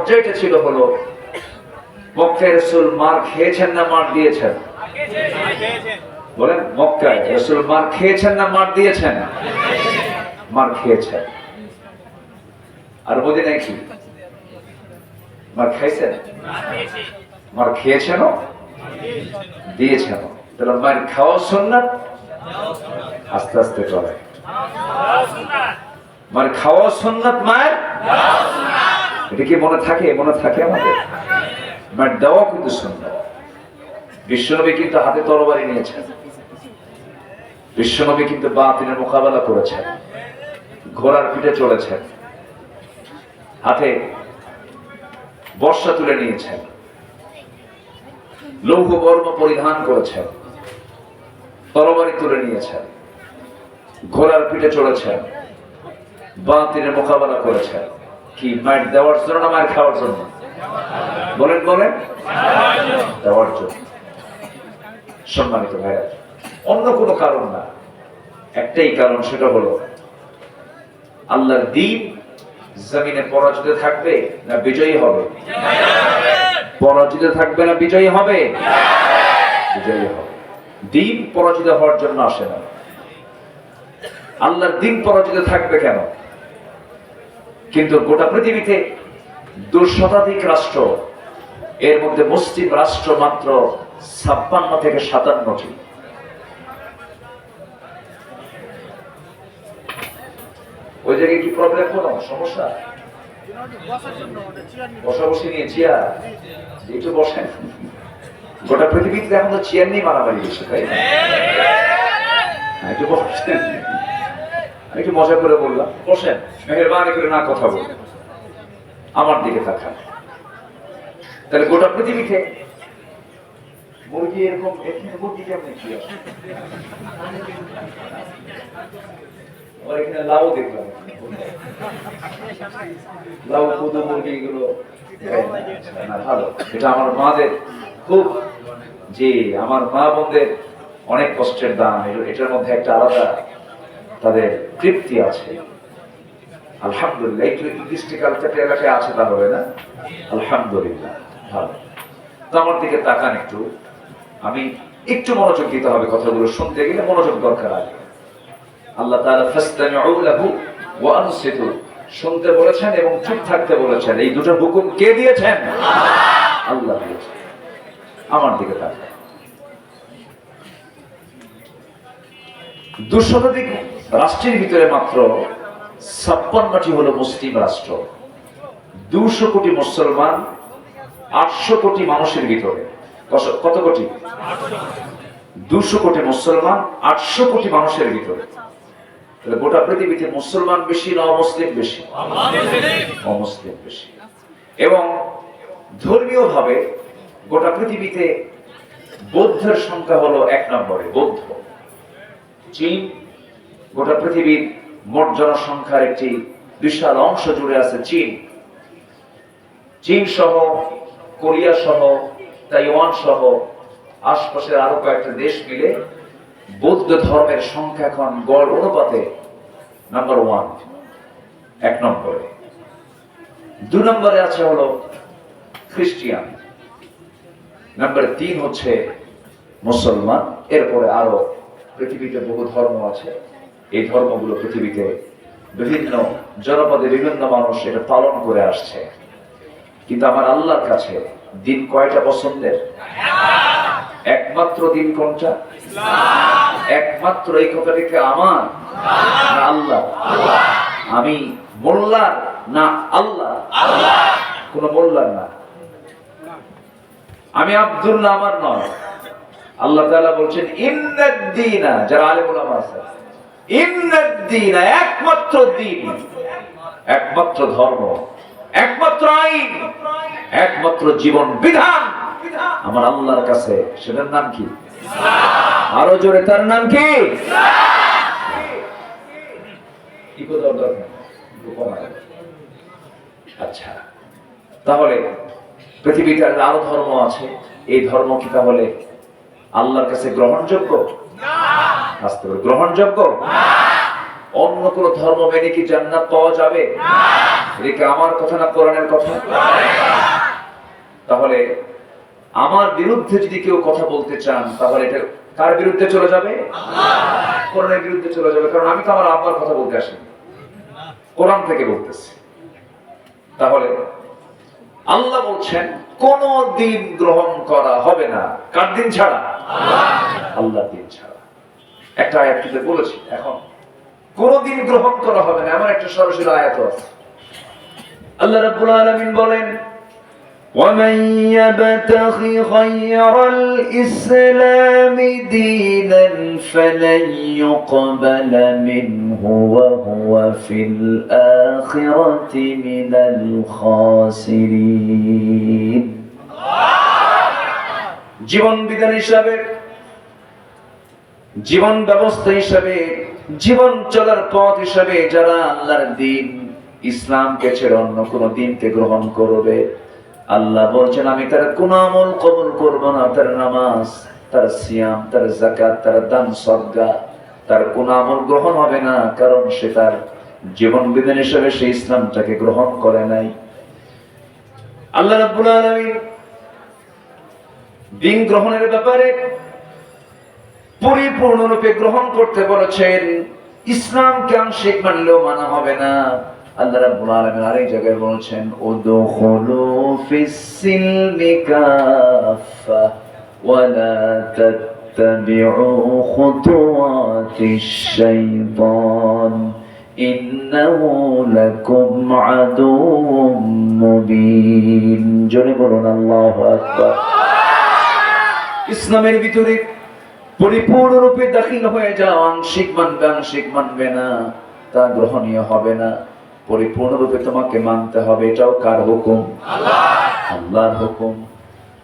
পর্যায়টা ছিল হলো মক্কা রসুল মার খেয়েছেন না মার দিয়েছেন? বলেন, মক্কায় রসুল মার খেয়েছেন না মার দিয়েছেন? মার খেয়েছেন। আর মদিনায় কি? মার খাইছেন? মার খেয়েছেন দিয়েছেন তাহলে মায়ের খাওয়া সুন্নাত? আস্তে আস্তে চলে। মার খাওয়া সুন্নাত মায়ের? এটা কি মনে থাকে? মনে থাকে আমাদের? মায়ের দেওয়া কিন্তু সুন্দর। বিশ্বনবী কিন্তু হাতে তরবারি নিয়েছেন। বিশ্বনবী কিন্তু বাতিলের মোকাবেলা করেছেন। ঘোড়ার পিঠে চলেছেন। হাতে বর্ষা তুলে নিয়েছেন। লৌহ বর্ম পরিধান করেছেন। তরবারি তুলে নিয়েছেন। ঘোড়ার পিঠে চলেছেন। বাতিলের মোকাবেলা করেছেন। কি দেওয়ার জন্য না খাওয়ার জন্য? বলেন বলেন। সম্মানিত ভাইরা, অন্য কোনো কারণ না। একটাই কারণ, সেটা হলো, আল্লাহর দিন জমিনে পরাজিত থাকবে না বিজয়ী হবে? পরাজিত থাকবে না বিজয়ী হবে? বিজয়ী হবে। দিন পরাজিত হওয়ার জন্য আসে না। আল্লাহর দিন পরাজিত থাকবে কেন? কিন্তু গোটা পৃথিবীতে দু শতাধিক রাষ্ট্র এর মধ্যে মুসলিম রাষ্ট্র মাত্র ছাপ্পান্ন থেকে সাতান্নটি। ওই জায়গায় কি প্রবলেম কোনো সমস্যা? বসা বসে নিয়ে চেয়ার? একটু বসেন। গোটা পৃথিবীতে এখন তো চেয়ার নেই মারামারি বেশি তাই না? হ্যাঁ, একটু বসেন। আমি একটু মজা করে বললাম, বসেন মেহরবানি করে না কথা বলুন। আমার দিকে তাকান। তাহলে গোটা পৃথিবীতে মুরগি এরকম মুরগি কেমন কি আমার মা বোনদের অনেক কষ্টের দাম। এটার মধ্যে একটা আলাদা তাদের তৃপ্তি আছে। আলহামদুলিল্লাহ একটু ইংলিশটি কালচার এলাকায় আছে তাহলে না? আলহামদুলিল্লাহ, ভালো। তো আমার দিকে তাকান একটু। আমি একটু মনোযোগ দিতে হবে কথাগুলো শুনতে গেলে, মনোযোগ দরকার আগে। আল্লাহ তাআলা ফাসতামিউ লাহু ওয়া আনসিতু, শুনতে বলেছেন এবং চুপ থাকতে বলেছেন। এই দুটো হুকুম কে দিয়েছেন? আল্লাহ দিয়েছেন। আমার দিকে তাকান। দুঃশতাধিক রাষ্ট্রের ভিতরে মাত্র ছাপ্পান্নটি হলো মুসলিম রাষ্ট্র। দুশো কোটি মুসলমান, আটশো কোটি মানুষের ভিতরে। কত- কোটি? দুশো কোটি মুসলমান, আটশো কোটি মানুষের ভিতরে। গোটা পৃথিবীতে মুসলমান বেশি না অমুসলিম বেশি? অমুসলিম বেশি। এবং ধর্মীয় ভাবে গোটা পৃথিবীতে বৌদ্ধের সংখ্যা হলো এক নম্বরে, বৌদ্ধ। চীন গোটা পৃথিবীর মোট জনসংখ্যার একটি বিশাল অংশ জুড়ে আছে চীন। চীন সহ কোরিয়া সহ তাইওয়ান সহ আশপাশের আরও কয়েকটা দেশ মিলে বৌদ্ধ ধর্মের সংখ্যা এখন গড় অনুপাতে নাম্বার ওয়ান এক নম্বরে। দু নম্বরে আছে হলো খ্রিস্টিয়ান। নাম্বার তিন হচ্ছে মুসলমান। এরপরে আরও পৃথিবীতে বহু ধর্ম আছে। এই ধর্মগুলো পৃথিবীতে বিভিন্ন জনপদে বিভিন্ন মানুষ এটা পালন করে আসছে। কিন্তু আমার আল্লাহর কাছে দিন কয়টা পছন্দের? একমাত্র দিন কোনটা? একমাত্র এই কথাটিকে আমার? না আল্লাহ আমি মোল্লার না আল্লাহ কোন মোল্লার না। আমি আব্দুল্লাহ আমার নয়। আল্লাহ তাআলা বলছেন, ইন্নাদ্দিনা যারা আলেম ওলামা একমাত্র দিন একমাত্র ধর্ম, একমাত্র আইন, একমাত্র জীবন বিধান। আমার আল্লাহর কাছে, সেটার নাম কি? আরও জোরে, তার নাম কি। আচ্ছা তাহলে পৃথিবীতে আরও ধর্ম আছে। এই ধর্ম কি তাহলে আল্লাহর কাছে গ্রহণযোগ্য? আসতে গ্রহণযোগ্য? অন্য কোন ধর্ম মেনে কি জান্নাত পাওয়া যাবে? এদিকে আমার কথা না কোরআনের কথা? তাহলে আমার বিরুদ্ধে যদি কেউ কথা বলতে চান, তাহলে এটা কার বিরুদ্ধে চলে যাবে? কোরআনের বিরুদ্ধে চলে যাবে, কারণ আমি তো আমার আব্বার কথা বলতে আসিনি। কোরআন থেকে বলতেছি। তাহলে আল্লাহ বলছেন, কোন দিন গ্রহণ করা হবে না। কার দিন ছাড়া? আল্লাহ দিন ছাড়া। একটা আয়াত কিন্তু বলেছি এখন কোনদিন গ্রহণ করা হবে না এমন একটা সরাসরি আয়াত আছে আল্লাহ রাব্বুল আলামিন বলেন ومن يبتغ غير الإسلام دينا فلن يقبل منه وهو في الآخرة من الخاسرين জীবন বিধান হিসাবে জীবন ব্যবস্থা হিসাবে, জীবন চলার পথ হিসাবে যারা আল্লাহর দিন ইসলামকে ছেড়ে অন্য কোন দিনকে গ্রহণ করবে, আল্লাহ বলছেন, আমি তার কোন আমল কবুল করব না। তার নামাজ, তার সিয়াম, তার জাকাত তার দান সদ্গা, তার কোন আমল গ্রহণ হবে না। কারণ সে তার জীবন বিধান হিসাবে সে ইসলামটাকে গ্রহণ করে নাই। আল্লাহ রাব্বুল আলামিন দিন গ্রহণের ব্যাপারে পরিপূর্ণরূপে গ্রহণ করতে বলেছেন ইসলাম কেন শেখ মানলেও মানা হবে না। আল্লাহ রাব্বুল আলামিন আরেক জায়গায় বলেছেন, উদখুলু ফিস সিলমি কাফা ওয়ালা তাত্তাবিউ খুতুওয়াতিশ শাইতান। ইন্নাহু লাকুম আদুউম মুবিন। জোরে বলুন, আল্লাহু আকবার। ইসলামের ভিতরে পরিপূর্ণরূপে দাখিল হয়ে যাও। আংশিক মানবে আংশিক মানবে না। তা গ্রহণীয় হবে না। পরিপূর্ণরূপে তোমাকে মানতে হবে। এটাও কার হুকুম? আল্লাহর। হুকুম।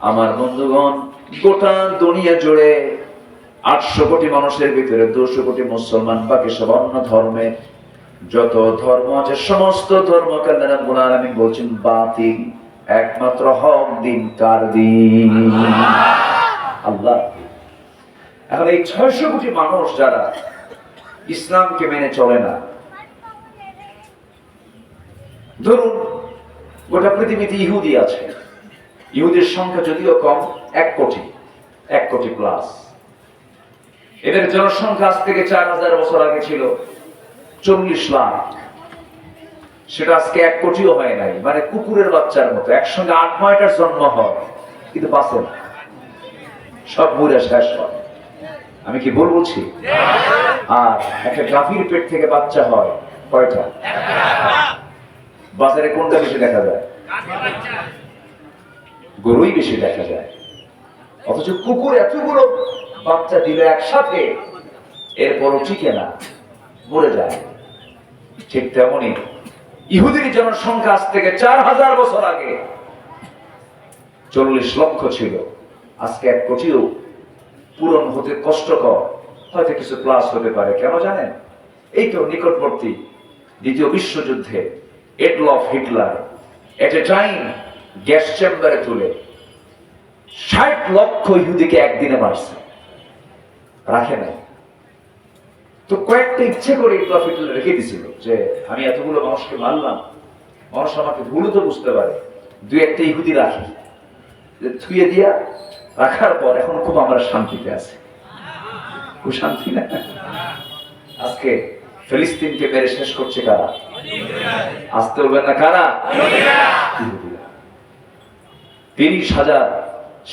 আমার বন্ধুগণ গোটা দুনিয়া জুড়ে আটশো কোটি মানুষের ভিতরে দুশো কোটি মুসলমান বাকি সব অন্য ধর্মে যত ধর্ম আছে সমস্ত ধর্মকে রাব্বুল আলামিন বলছেন বাতিল। একমাত্র হক দিন কার দিন। আল্লাহ এখন এই ছয়শো কোটি মানুষ যারা ইসলামকে মেনে চলে না, ধরুন গোটা পৃথিবীতে ইহুদি আছে। ইহুদির সংখ্যা যদিও কম, এক কোটি এক কোটি প্লাস এদের জনসংখ্যা আজ থেকে চার হাজার বছর আগে ছিল চল্লিশ লাখ। সেটা আজকে এক কোটিও হয় নাই মানে কুকুরের বাচ্চার মতো। একসঙ্গে আট, নয়টার জন্ম হয়, কিন্তু বাঁচে না। সব মরে শেষ হয়। আমি কি ভুল বলছি? আর একটা গাভীর পেট থেকে বাচ্চা হয় কয়টা? বাজারে কোনটা বেশি দেখা যায়? গরুই বেশি দেখা যায়। অথচ কুকুর এতগুলো বাচ্চা দিলে একসাথে, এরপরও টিকে না, মরে যায়। ঠিক তেমনি ইহুদির জনসংখ্যা আজ থেকে চার হাজার বছর আগে চল্লিশ লক্ষ ছিল। আজকে এক কোটিও পূরণ হতে কষ্টকর। হয়তো কিছু প্লাস হতে পারে, কেন জানেন? এই তো নিকটবর্তী দ্বিতীয় বিশ্বযুদ্ধে Adolf Hitler at a time gas চেম্বারে তুলে ষাট লক্ষ ইহুদিকে একদিনে মারছে। রাখে নাই। তো কয়েকটা ইচ্ছে করে এডলফ হিটলার রেখে দিছিল যে, আমি এতগুলো মানুষকে মারলাম, মানুষ আমাকে ভুলও তো বুঝতে পারে। দুই একটা ইহুদি রাখি। যে থুয়ে দিয়া রাখার পর এখন খুব আমরা শান্তিতে আছি। খুব শান্তি না? আজকে ফিলিস্তিনকে মেরে শেষ করছে কারা? আসতে বলবেন না কারা? তিরিশ হাজার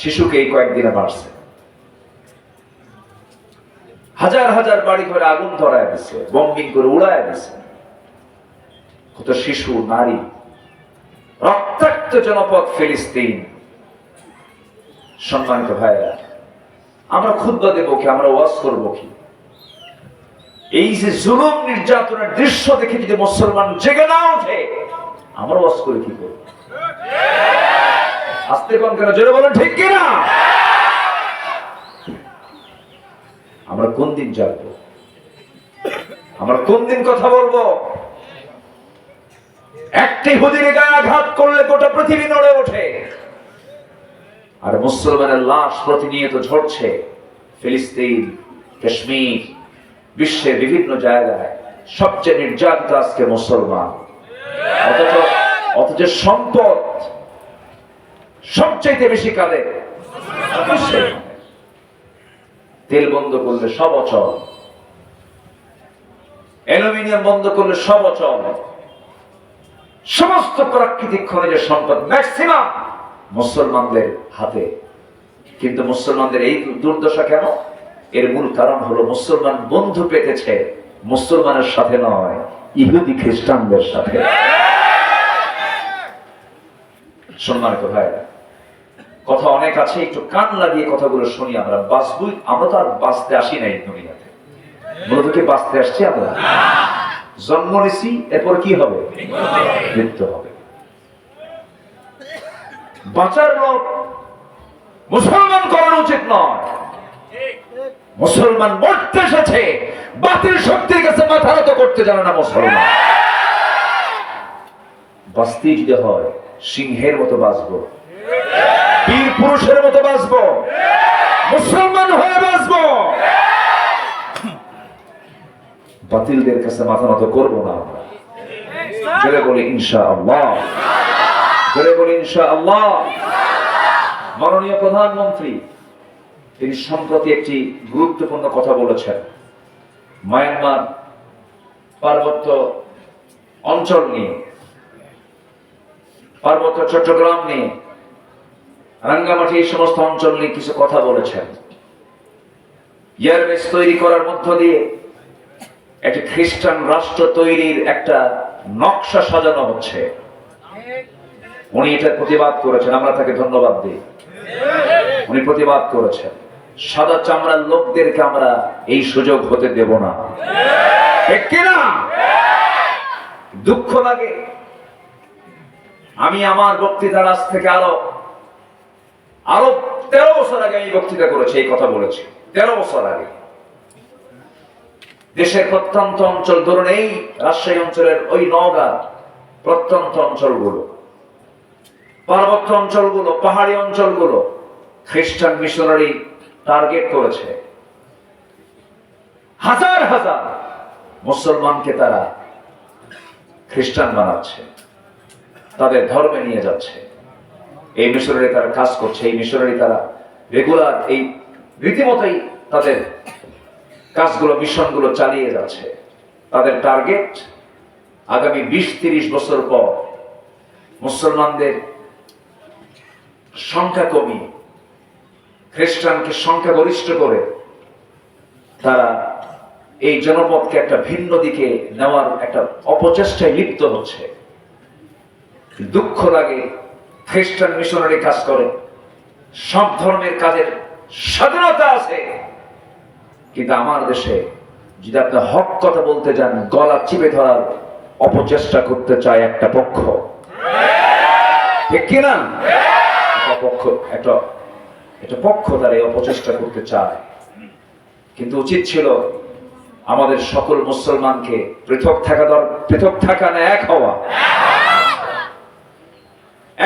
শিশুকে এই কয়েকদিনে মারছে। হাজার হাজার বাড়ি ঘরে আগুন ধরায় দিছে বম্বিং করে উড়ায় দিছে। কত শিশু, নারী, রক্তাক্ত জনপদ ফিলিস্তিন। সম্মানিত ভাইরা আমরা খুদ্া দেবো কি আমরা ওয়াজ করব কি? এই যে জুলুম নির্যাতনের দৃশ্য দেখে যদি মুসলমান জেগে না ওঠে, আমরা ওয়াজ করে কি করব? আস্তে কোন কেন, জোরে বলেন, ঠিক কিনা? আমরা কোন দিন জাগবো? আমরা কোন দিন কথা বলব? একটি হুদির গায়ে আঘাত করলে গোটা পৃথিবী নড়ে ওঠে। আর মুসলমানের লাশ প্রতিনিয়ত ঝরছে ফিলিস্তিন, কাশ্মীর, বিশ্বের বিভিন্ন জায়গায়। সবচেয়ে নির্যাতিত আজকে মুসলমান। অথচ অথচ সম্পদ সবচাইতে বেশি মুসলমান। তেল বন্ধ করলে সব অচল। অ্যালুমিনিয়াম বন্ধ করলে সব অচল। সমস্ত প্রাকৃতিক খনিজের সম্পদ ম্যাক্সিমাম। মুসলমানদের হাতে। কিন্তু মুসলমানদের এই দুর্দশা কেন? এর মূল কারণ হলো মুসলমান বন্ধু পেতেছে, মুসলমানের সাথে নয়, ইহুদি খ্রিস্টানদের সাথে। সম্মানিত ভাইরা কথা অনেক আছে, একটু কান লাগিয়ে কথাগুলো শুনি আমরা। বাঁচবই, আমরা তো আর বাঁচতে আসি নাই দুনিয়াতে। মূলত কি বাঁচতে আসছি আমরা? জন্ম নিছি, এরপর কি হবে? মৃত্যু হবে। বাঁচার লোক মুসলমান করানো উচিত নয়। মুসলমান মরতে এসেছে, বাতিল শক্তির কাছে মাথা নত করতে জানে না মুসলমান। বাঁচতেই যদি হয়, সিংহের মতো বাঁচবো। বীর পুরুষের মতো বাঁচবো। মুসলমান হয়ে বাঁচবো। বাতিলদের কাছে মাথা নত করব না জোরে ইনশা আল্লাহ জোরে বলি ইনশা আল্লাহ মাননীয় প্রধানমন্ত্রী, তিনি সম্প্রতি একটি গুরুত্বপূর্ণ কথা বলেছেন। মায়ানমার পার্বত্য অঞ্চল নিয়ে, পার্বত্য চট্টগ্রাম নিয়ে, রাঙ্গামাটি এই সমস্ত অঞ্চল নিয়ে কিছু কথা বলেছেন। এয়ারবেস তৈরি করার মধ্য দিয়ে একটি খ্রিস্টান রাষ্ট্র তৈরির একটা নকশা সাজানো হচ্ছে। উনি এটার প্রতিবাদ করেছেন, আমরা তাকে ধন্যবাদ দিই। উনি প্রতিবাদ করেছেন। সাদা চামড়ার লোকদেরকে আমরা এই সুযোগ হতে দেব না। দুঃখ লাগে। আমি আমার বক্তৃতার আজ থেকে আরও আরও তেরো বছর আগে আমি বক্তৃতা করেছি, এই কথা বলেছি। তেরো বছর আগে। দেশের প্রত্যন্ত অঞ্চল, ধরুন এই রাজশাহী অঞ্চলের ওই নওগাঁ প্রত্যন্ত অঞ্চলগুলো। পার্বত্য অঞ্চলগুলো, পাহাড়ি অঞ্চলগুলো খ্রিস্টান মিশনারি টার্গেট করেছে। হাজার হাজার মুসলমানকে তারা খ্রিস্টান বানাচ্ছে, তাদের ধর্মে নিয়ে যাচ্ছে। এই মিশনারি তারা কাজ করছে, এই মিশনারি তারা রেগুলার এই রীতিমতোই তাদের কাজগুলো, মিশনগুলো চালিয়ে যাচ্ছে। তাদের টার্গেট আগামী বিশ তিরিশ বছর পর মুসলমানদের সংখ্যা কমিয়ে, খ্রিস্টানকে সংখ্যাগরিষ্ঠ করে তারা এই জনপদকে একটা ভিন্ন দিকে নেওয়ার একটা অপচেষ্টায় লিপ্ত হচ্ছে। দুঃখ লাগে, খ্রিস্টান মিশনারি কাজ করে, সব ধর্মের কাজের স্বাধীনতা আছে। কিন্তু আমার দেশে যদি আপনি হক কথা বলতে যান, গলা চিপে ধরার অপচেষ্টা করতে চায় একটা পক্ষ। ঠিক কিনা? পক্ষ, একটা একটা পক্ষ তারা এই অপচেষ্টা করতে চায়। কিন্তু উচিত ছিল আমাদের সকল মুসলমানকে পৃথক থাকা দর, পৃথক থাকা না, এক হওয়া।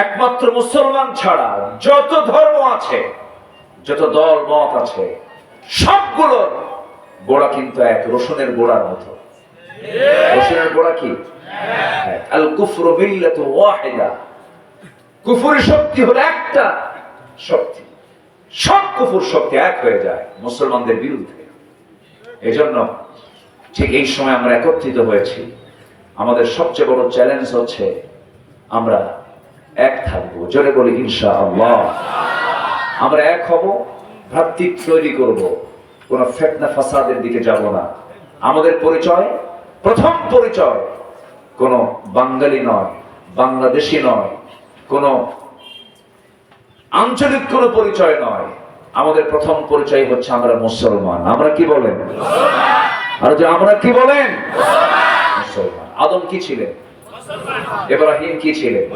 একমাত্র মুসলমান ছাড়া যত ধর্ম আছে, যত দল, মত আছে সবগুলোর গোড়া কিন্তু এক, রসুনের গোড়ার মতো। রসুনের গোড়া কি? আল কুফরু মিল্লাতু ওয়াহিদা। কুফুরি শক্তি হলো একটা শক্তি। সব কুফুর শক্তি এক হয়ে যায় মুসলমানদের বিরুদ্ধে। এজন্য ঠিক এই সময় আমরা একত্রিত হয়েছি। আমাদের সবচেয়ে বড় চ্যালেঞ্জ হচ্ছে আমরা এক থাকব। জোরে বলি ইনশা আল্লাহ আমরা এক হব, ভ্রাতৃত্ব তৈরি করব। কোন ফেতনা ফাসাদের দিকে যাব না। আমাদের পরিচয়, প্রথম পরিচয় কোন বাঙালি নয়, বাংলাদেশি নয় কোন আঞ্চলিক কোন পরিচয় নয়। আমাদের প্রথম পরিচয় হচ্ছে আমরা মুসলমান। আমরা কি বলেন? আর যে আমরা কি বলেন? মুসলমান। আদম কি ছিলেন? ইব্রাহিম কি ছিলেন?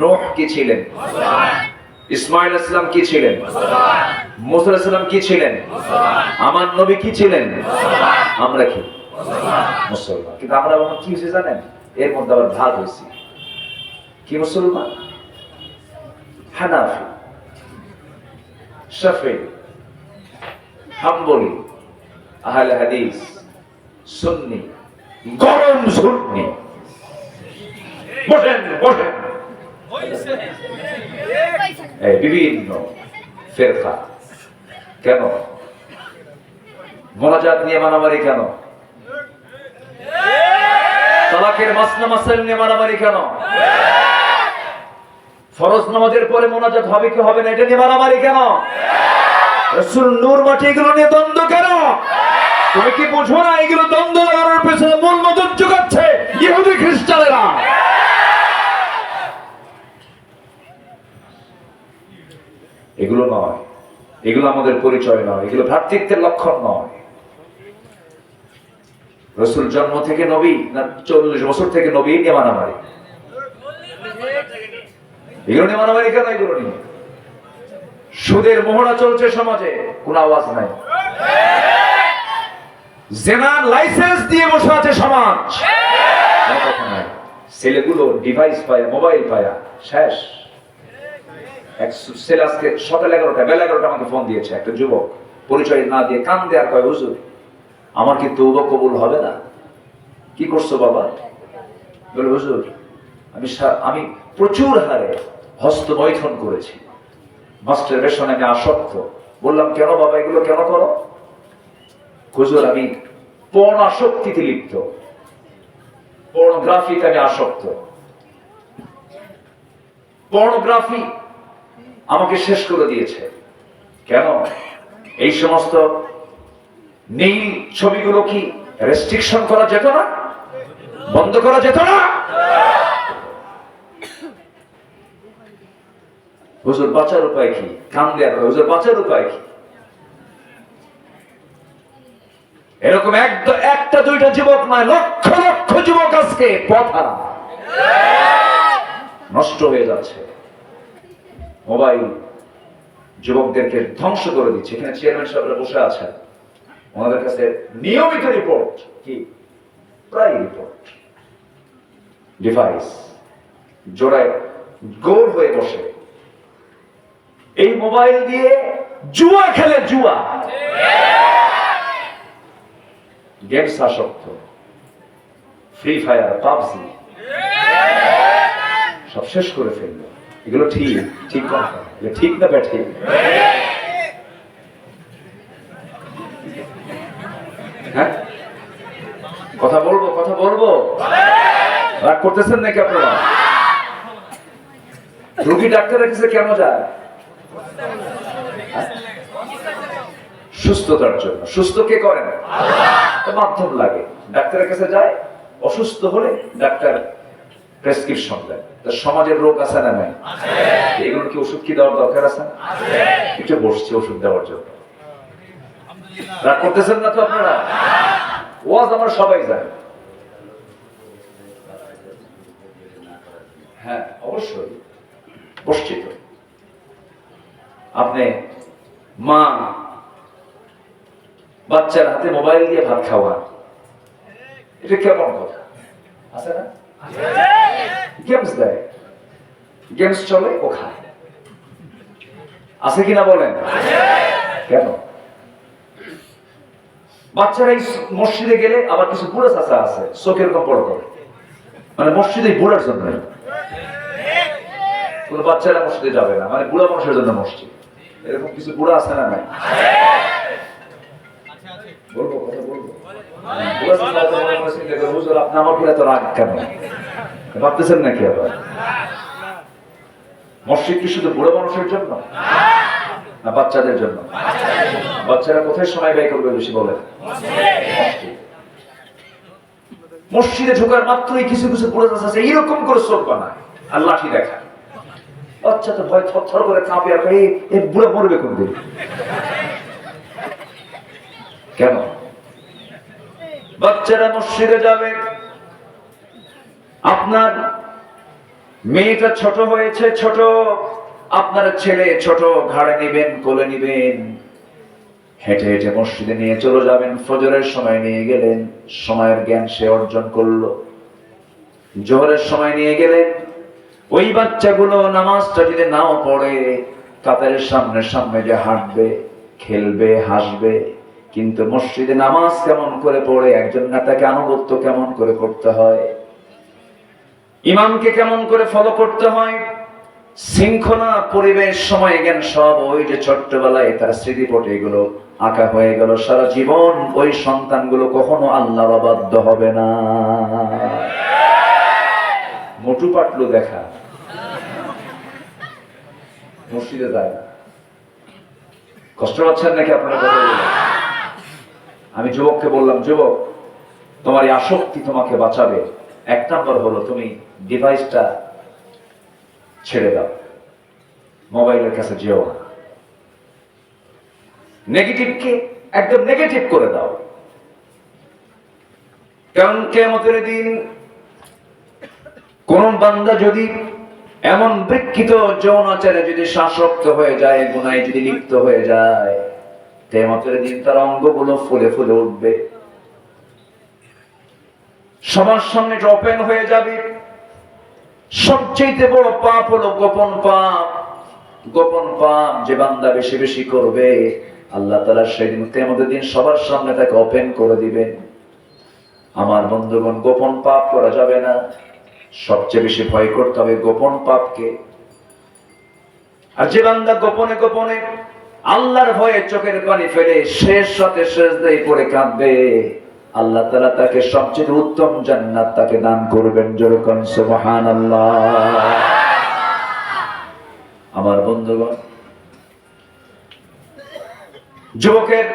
নোহ কি ছিলেন? ইসমাইল ইসলাম কি ছিলেন? মুসা ইসলাম কি ছিলেন? আমার নবী কি ছিলেন? আমরা কি? মুসলমান। কিন্তু আমরা কি হয়েছে জানেন? এর মধ্যে আবার ভাগ হয়েছি। কি মুসলমান? হানাফি, শাফি, হাম্বলি, আহলে হাদিস, সুন্নি, গরম সুন্নি বসেন বসেন। বিভিন্ন ফেরকা। কেন? মোনাজাত নিয়ে মারামারি কেন? তালাকের মাসনা মাসাইল নিয়ে মারামারি কেন? ফরজ নামাজের পরে মোনাজাত হবে কি হবে না, এটা নিয়ে মারামারি কেন? রসুল নূর মাটি এগুলো নিয়ে দ্বন্দ্ব কেন? তুমি কি বুঝো না এগুলো দ্বন্দ্ব লাগানোর পেছনে মূল মদত যোগাচ্ছে ইহুদি খ্রিস্টানেরা? এগুলো নয়। এগুলো আমাদের পরিচয় নয়। এগুলো ভ্রাতৃত্বের লক্ষণ নয়। রসুল জন্ম থেকে নবী না চল্লিশ বছর থেকে নবী নিয়ে মারামারি? এগুলো নিয়ে মারামারি কেন এগুলো সুদের মোহরা চলছে সমাজে, কোন আওয়াজ নাই। জেনার লাইসেন্স দিয়ে বসে আছে সমাজ। ছেলেগুলো ডিভাইস পায়, মোবাইল পায়, শেষ। এক ছেলে আজকে সকাল এগারোটা, বেলা এগারোটা আমাকে ফোন দিয়েছে একটা যুবক। পরিচয় না দিয়ে কান দেয়ার কয়, হুজুর, আমার কি তৌবা কবুল হবে না? কি করছ বাবা? বলে, হুজুর, আমি আমি প্রচুর হারে হস্তমৈথন করেছি। মাস্টার বেশনে আমি আসক্ত। বললাম, কেন বাবা, এগুলো কেন করো? হুজুর, আমি পণ আসক্তিতে লিপ্ত। পর্নোগ্রাফিতে আমি আসক্ত। পর্নোগ্রাফি আমাকে শেষ করে দিয়েছে। কেন? এই সমস্ত নীল ছবিগুলো কি রেস্ট্রিকশন করা যেত না? বন্ধ করা যেত না? হুজুর বাঁচার উপায় কি? কান দেওয়ার হুজুর বাঁচার উপায় কি? এরকম এক- একটা, দুইটা যুবক নয়, লক্ষ লক্ষ যুবক আজকে পথহারা নষ্ট হয়ে যাচ্ছে। মোবাইল যুবকদেরকে ধ্বংস করে দিচ্ছে। এখানে চেয়ারম্যান সাহেবরা বসে আছেন। ওনাদের কাছে নিয়মিত রিপোর্ট কি? প্রায় রিপোর্ট ডিভাইস জোড়ায় গোল হয়ে বসে। এই মোবাইল দিয়ে জুয়া খেলে জুয়া। গেমস আসক্ত। Free fire PUBG. সব শেষ করে ফেলল। এগুলো ঠিক ঠিক ঠিক না ব্যাঠে হ্যাঁ? কথা বলব কথা বলব? রাগ করতেছেন নাকি আপনারা? রুগী ডাক্তারের কাছে কেন যায়? সুস্থতার জন্য। সুস্থ কে করেন মাধ্যম লাগে। ডাক্তারের কাছে যায় অসুস্থ হলে ডাক্তার প্রেসক্রিপশন দেয়। তা সমাজের রোগ আছে না নাই? এগুলো কি ওষুধ কি দেওয়ার দরকার আছে। একটু বসছি ওষুধ দেওয়ার জন্য। রাগ করতেছেন না তো আপনারা? ওয়াজ আমরা সবাই জানি। হ্যাঁ অবশ্যই। বসছি তো। আপনি মা বাচ্চার হাতে মোবাইল দিয়ে ভাত খাওয়া। এটা কেমন কথা? আছে না? গেমস দেয়। গেমস চলে, ও খায়। আছে কিনা বলেন? কেন? বাচ্চারা এই মসজিদে গেলে আবার কিছু বুড়া চাচা আছে চোখের কম্পড় করে মানে মসজিদে বুড়ার জন্য। কোন বাচ্চারা মসজিদে যাবে না। মানে বুড়া মানুষের জন্য মসজিদ। এরকম কিছু বুড়া আছে না নাই? ভাবতেছেন নাকি আবার মসজিদ কি শুধু বুড়ো মানুষের জন্য। না বাচ্চাদের জন্য। বাচ্চারা কোথায় সময় ব্যয় করবে বেশি বলেন মসজিদ। ঢোকার মাত্রই কিছু কিছু বুড়ো আছে এইরকম করে চোখ বানায় আর লাঠি দেখা বাচ্চা তো ভয় থর করে কাঁপে আর এই বুড়ো মরবে কোন দিন কেন? বাচ্চারা মসজিদে যাবে। আপনার মেয়েটা ছোট হয়েছে, ছোট। আপনার ছেলে ছোট, ঘাড়ে নিবেন, কোলে নিবেন। হেঁটে হেঁটে মসজিদে নিয়ে চলে যাবেন। ফজরের সময় নিয়ে গেলেন, সময়ের জ্ঞান সে অর্জন করল। জোহরের সময় নিয়ে গেলেন, ওই বাচ্চাগুলো নামাজটা যদি নাও পড়ে কাতারের সামনে সামনে যে হাঁটবে, খেলবে, হাসবে কিন্তু মসজিদে নামাজ কেমন করে পড়ে, একজন নেতাকে আনুগত্য কেমন করে করতে হয়, ইমামকে কেমন করে ফলো করতে হয়, শৃঙ্খলা, পরিবেশ, সময়, জ্ঞান সব ওই যে ছোট্টবেলায় তার স্মৃতিপটে এগুলো আঁকা হয়ে গেল। সারা জীবন ওই সন্তানগুলো কখনো আল্লাহ অবাধ্য হবে না। মোটু পাটলু দেখা। মসজিদে যায়। কষ্ট পাচ্ছেন নাকি আপনারা কথা? আমি যুবককে বললাম, যুবক, তোমার এই আসক্তি তোমাকে বাঁচাবে। এক নম্বর হলো তুমি ডিভাইসটা ছেড়ে দাও। মোবাইলের কাছে যেও না। নেগেটিভকে একদম নেগেটিভ করে দাও। কারণ কেমতের দিন কোন বান্দা যদি এমন বিকৃত যৌনাচারে যদি শাসক্ত হয়ে যায়, গুনায় যদি লিপ্ত হয়ে যায় কেমতের দিন তার অঙ্গগুলো ফুলে ফুলে উঠবে। সবার সামনে ওপেন হয়ে যাবে। সবচেয়ে বড় পাপ হলো গোপন পাপ। গোপন পাপ যে বান্দা বেশি বেশি করবে, আল্লাহ তালা সেদিন কেমতের দিন সবার সামনে তাকে ওপেন করে দিবেন। আমার বন্ধুগণ, গোপন পাপ করা যাবে না। সবচেয়ে বেশি ভয় করতে হবে গোপন পাপকে। আর যে বান্দা গোপনে গোপনে আল্লাহর ভয়ে চোখের পানি ফেলে শেষ সাথে শেষ দেয় পড়ে কাঁদবে। আল্লাহ তালা তাকে সবচেয়ে উত্তম জান্নাত তাকে দান করবেন যেরকম সুবহান আমার বন্ধুগণ, যুবকের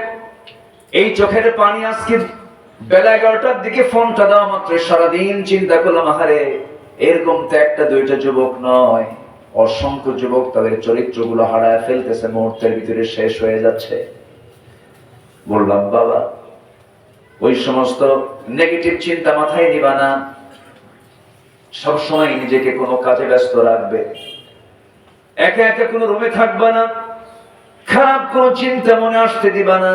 এই চোখের পানি আজকে বেলা এগারোটার দিকে ফোনটা দেওয়া মাত্র সারাদিন চিন্তা করলাম, আহারে, এরকম তো একটা দুইটা যুবক নয়। অসংখ্য যুবক তাদের চরিত্রগুলো হারায় ফেলতেছে, মুহূর্তের ভিতরে শেষ হয়ে যাচ্ছে। বললাম, বাবা, ওই সমস্ত নেগেটিভ চিন্তা মাথায় নিবা না। সবসময় নিজেকে কোনো কাজে ব্যস্ত রাখবে। একা একা কোনো রুমে থাকবা না। খারাপ কোনো চিন্তা মনে আসতে দিবা না।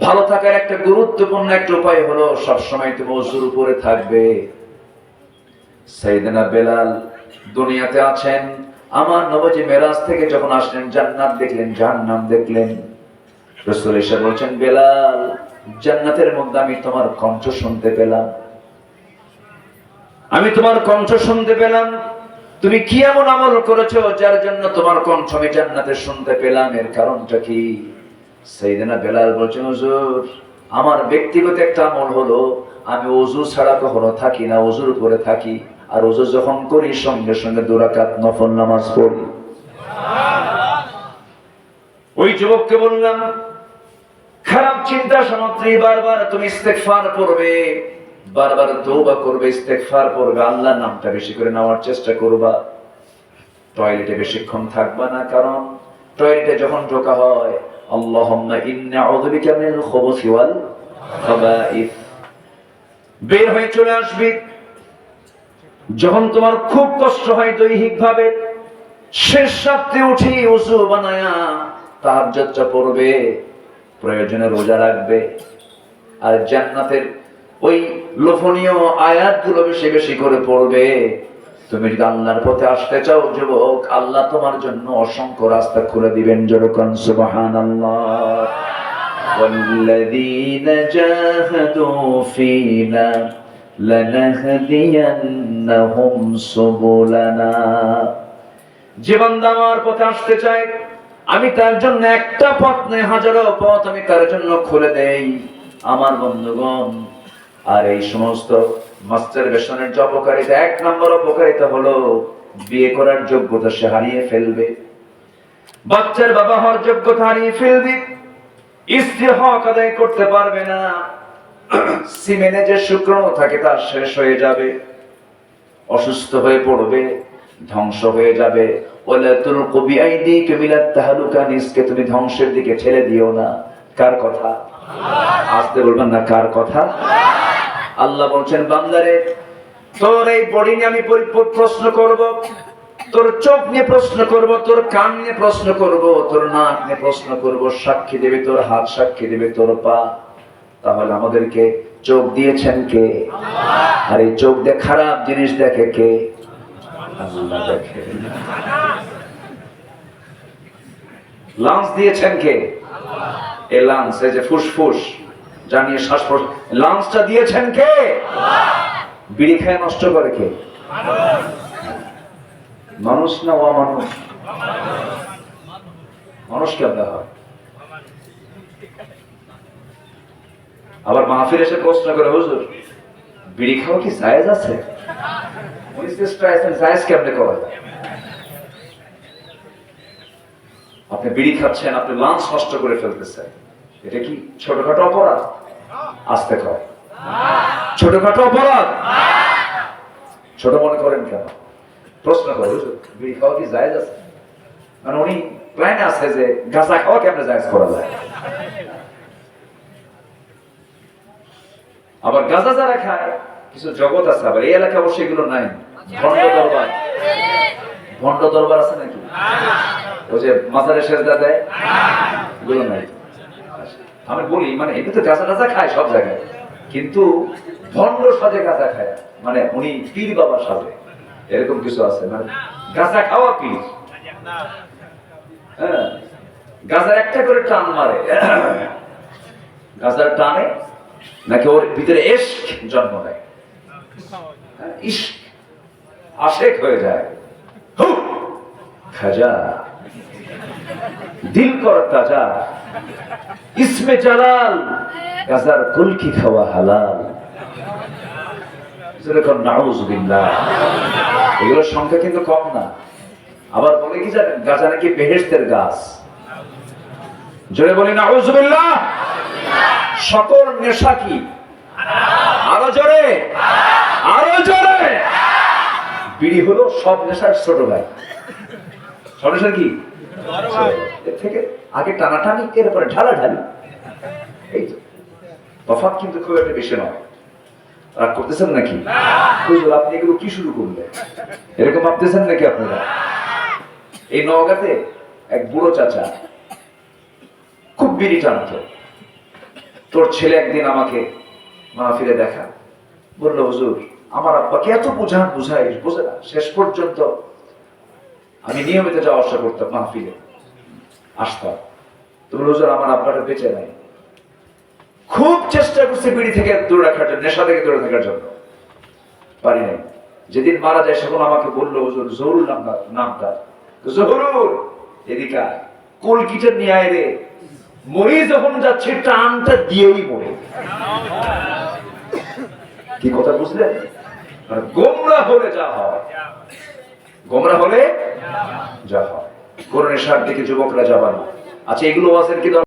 ভালো থাকার একটা গুরুত্বপূর্ণ একটা উপায় হলো সবসময় তুমি অজুর উপরে থাকবে। সাইদিনা বেলাল দুনিয়াতে আছেন। আমার নবজি মেরাজ থেকে যখন আসলেন, জান্নাত দেখলেন, জাহান্নাম দেখলেন। রসুল এসে বলছেন, বেলাল, জান্নাতের মধ্যে আমি তোমার কণ্ঠ শুনতে পেলাম। আমি তোমার কণ্ঠ শুনতে পেলাম। তুমি কি এমন আমল করেছ যার জন্য তোমার কণ্ঠ আমি জান্নাতে শুনতে পেলাম? এর কারণটা কি? সেইদিনা বেলাল বলছেন, হুজুর, আমার ব্যক্তিগত একটা আমল হলো, আমি অজু ছাড়া কখনো থাকি না অজুর উপরে থাকি। আর অজু যখন করি, সঙ্গে সঙ্গে দুরাকাত নফল নামাজ পড়ি। ওই যুবককে বললাম, খারাপ চিন্তা সামগ্রী, বারবার তুমি ইস্তেগফার করবে বারবার তৌবা করবে, ইস্তেগফার করবে আল্লাহর নামটা বেশি করে নেওয়ার চেষ্টা করবা। টয়লেটে বেশিক্ষণ থাকবা না, কারণ টয়লেটে যখন ঢোকা হয়, আল্লাহুম্মা ইন্না আউযু বিকা ওয়াল খাবাইথ বের হয়ে চলে আসবি। যখন তোমার খুব কষ্ট হয় দৈহিক ভাবে শেষ রাত্রে উঠি উজু বানায়া তাহাজ্জুদটা পড়বে প্রয়োজনে রোজা রাখবে আর জান্নাতের ওই লোভনীয় আয়াতগুলো বেশি বেশি করে পড়বে তুমি যদি আল্লাহর পথে আসতে চাও যুবক আল্লাহ তোমার জন্য অসংখ্য রাস্তা খুলে দিবেন যেরকম সুবহানাল্লাহ والذين جاهدوا فينا লানাহদিয়ান্নাহুম সুবুলানা। যে বান্দা আমার পথে আসতে চায়, আমি তার জন্য একটা পথ নেই হাজারো পথ আমি তার জন্য খুলে দেই। আমার বন্ধুগণ, আর এই সমস্ত মাস্টার বেশনের যে অপকারিতা, এক নম্বর অপকারিতা হলো বিয়ে করার যোগ্যতা সে হারিয়ে ফেলবে। বাচ্চার বাবা হওয়ার যোগ্যতা হারিয়ে ফেলবে। স্ত্রী হক আদায় করতে পারবে না। সিমেনে যে শুক্রাণু থাকে তার শেষ হয়ে যাবে, অসুস্থ হয়ে পড়বে, ধ্বংস হয়ে যাবে। ওলা তুলকু বিআইদিকা মিনাত তাহলুকা, নিজকে তুমি ধ্বংসের দিকে ঠেলে দিও না। কার কথা? আসতে বলবেন না, কার কথা? আল্লাহ বলছেন, বান্দারে, তোর এই বডি নিয়ে আমি পরি- প্রশ্ন করব, তোর চোখ নিয়ে প্রশ্ন করব, তোর কান নিয়ে প্রশ্ন করব, তোর নাক নিয়ে প্রশ্ন করব, সাক্ষী দেবে তোর হাত, সাক্ষী দেবে তোর পা। তাহলে আমাদেরকে চোখ দিয়েছেন কে? আর এই চোখ দিয়ে খারাপ জিনিস দেখে কে? আল্লাহ দেখে। লাঞ্চ দিয়েছেন কে? এ লাঞ্চ এই যে ফুসফুস জানিয়ে শ্বাস লাঞ্চটা দিয়েছেন কে? বিড়ি খেয়ে নষ্ট করে কে? মানুষ। না ও মানুষ। মানুষ কেমন হয়? আবার মাহফিল এসে প্রশ্ন করে, হুজুর, বিড়ি খাওয়া কি জায়েজ আছে? আপনি বিড়ি খাচ্ছেন, আপনি লাঞ্চ নষ্ট করে ফেলতেছেন। এটা কি ছোটখাটো অপরাধ? আসতে কর ছোটখাটো অপরাধ? ছোট মনে করেন কেন? প্রশ্ন করে বিড়ি খাওয়া কি জায়েজ আছে? মানে উনি প্ল্যান আছে যে গাঁজা খাওয়া কেমনে জায়েজ করা যায়? আবার গাঁজা যারা খায়, কিছু জগৎ আছে, আবার এই এলাকা অবশ্যই এগুলো নাই। ভণ্ড দরবার। ভণ্ড দরবার আছে নাকি? ওই যে মাজারে সেজদা দেয়, এগুলো নাই। আমি বলি মানে এমনি তো গাঁজা টাজা খায় সব জায়গায়। কিন্তু ভণ্ড সাজে গাঁজা খায়। মানে উনি পীর বাবা সাজে। এরকম কিছু আছে। মানে গাঁজা খাওয়া পীর। হ্যাঁ গাঁজার একটা করে টান মারে। গাঁজার টানে নাকি ওর ভিতরে এশক জন্ম নেয়? হ্যাঁ, ইশক। আশেক হয়ে যায়। খাজা। দিল কর তাজা। ইসমে জালাল। গাজার কুলকি খাওয়া হালাল। এগুলোর সংখ্যা কিন্তু কম না। আবার বলে কি জানেন? গাজা নাকি বেহেস্তের গাছ। জোরে বলি নাউজুবিল্লাহ সকল নেশা কি? আরও জোরে। আরও জোরে। বিড়ি হলো সব নেশার ছোট ভাই। নেশা কি? থেকে আগে টানাটানি, এরপরে ঢালাঢালি। এই তো। তফাৎ কিন্তু খুব একটা বেশি নয়। রাগ করতেছেন নাকি? হুজুর আপনি এগুলো কি শুরু করলেন? এরকম ভাবতেছেন নাকি আপনারা? এই নওগাঁতে এক বুড়ো চাচা খুব বিড়ি টানতো। তোর ছেলে একদিন আমাকে মাহফিলে দেখা। বলল, হুজুর, আমার আব্বাকে এত বুঝান বুঝাই বুঝে না। শেষ পর্যন্ত আমি নিয়মিত যাওয়া আসা করতাম মাহফিলে। আসতাম। তুমি হুজুর, আমার আব্বাটা বেঁচে নাই। খুব চেষ্টা করছে বিড়ি থেকে দূরে রাখার জন্য, নেশা থেকে দূরে থাকার জন্য। পারি নাই। যেদিন মারা যায় সেখন আমাকে বলল, হুজুর, জহুরুল নাম নামটা জহুরুল, এদিকে। কলকিটা নিয়ে আয় রে। মরি যখন যাচ্ছে, টানটা দিয়েই মরে। কি কথা বুঝলেন? মানে গোমরা হলে যা হয়। গোমরা হলে যা হয়। করোনা সার দিকে যুবকরা যাবা না আচ্ছা এগুলো ওয়াজের কি?